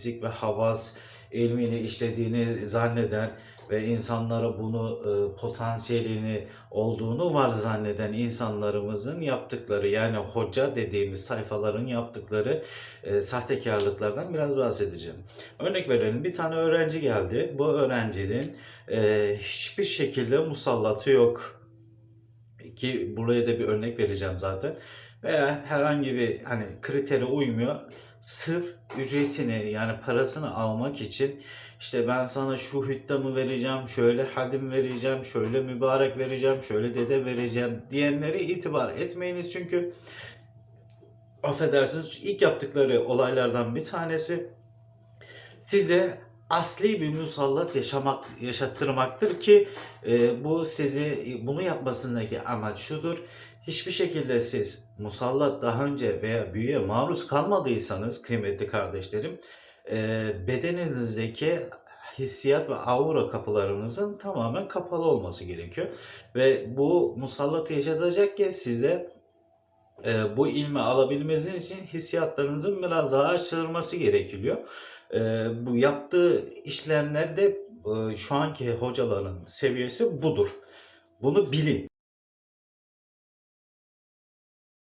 metafizik ve havas ilmini işlediğini zanneden ve insanlara bunu e, potansiyelini olduğunu var zanneden insanlarımızın yaptıkları yani hoca dediğimiz sayfaların yaptıkları e, sahtekarlıklardan biraz bahsedeceğim. Örnek verelim bir tane öğrenci geldi. Bu öğrencinin e, hiçbir şekilde musallatı yok. Ki buraya da bir örnek vereceğim zaten. Veya herhangi bir hani kritere uymuyor. Sırf ücretini yani parasını almak için işte ben sana şu hüttamı vereceğim, şöyle hadim vereceğim, şöyle mübarek vereceğim, şöyle dede vereceğim diyenlere itibar etmeyiniz. Çünkü affedersiniz ilk yaptıkları olaylardan bir tanesi size asli bir musallat yaşamak yaşattırmaktır ki e, bu sizi bunu yapmasındaki amaç şudur. Hiçbir şekilde siz musallat daha önce veya büyüye maruz kalmadıysanız kıymetli kardeşlerim e, bedeninizdeki hissiyat ve aura kapılarınızın tamamen kapalı olması gerekiyor. Ve bu musallatı yaşatacak ki size e, bu ilmi alabilmeniz için hissiyatlarınızın biraz daha açılması gerekiyor. E, bu yaptığı işlemlerde e, şu anki hocaların seviyesi budur. Bunu bilin.